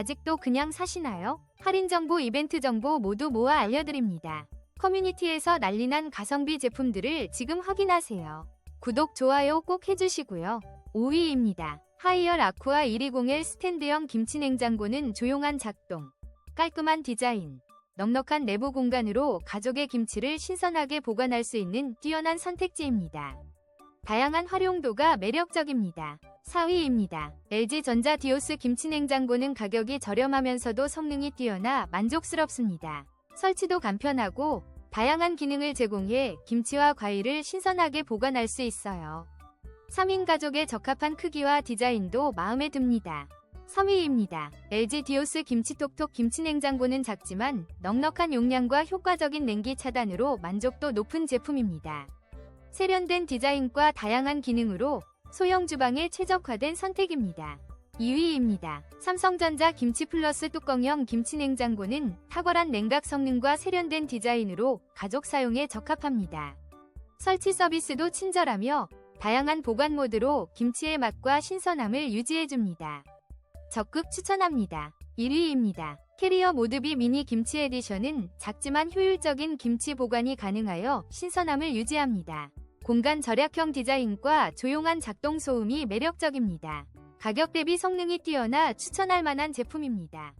아직도 그냥 사시나요? 할인 정보, 이벤트 정보 모두 모아 알려드립니다. 커뮤니티에서 난리난 가성비 제품들을 지금 확인하세요. 구독, 좋아요 꼭 해주시고요. 5위입니다. 하이얼 아쿠아 120L 스탠드형 김치냉장고는 조용한 작동, 깔끔한 디자인, 넉넉한 내부 공간으로 가족의 김치를 신선하게 보관할 수 있는 뛰어난 선택지입니다. 다양한 활용도가 매력적입니다. 4위입니다. LG전자 디오스 김치냉장고는 가격이 저렴하면서도 성능이 뛰어나 만족스럽습니다. 설치도 간편하고 다양한 기능을 제공해 김치와 과일을 신선하게 보관할 수 있어요. 3인 가족에 적합한 크기와 디자인도 마음에 듭니다. 3위입니다. LG 디오스 김치톡톡 김치냉장고는 작지만 넉넉한 용량과 효과적인 냉기 차단으로 만족도 높은 제품입니다. 세련된 디자인과 다양한 기능으로 소형 주방에 최적화된 선택입니다. 2위입니다. 삼성전자 김치 플러스 뚜껑형 김치냉장고는 탁월한 냉각 성능과 세련된 디자인으로 가족 사용에 적합합니다. 설치 서비스도 친절하며 다양한 보관 모드로 김치의 맛과 신선함을 유지해줍니다. 적극 추천합니다. 1위입니다. 캐리어 모드비 미니 김치 에디션은 작지만 효율적인 김치 보관이 가능하여 신선함을 유지합니다. 공간 절약형 디자인과 조용한 작동 소음이 매력적입니다. 가격 대비 성능이 뛰어나 추천할 만한 제품입니다.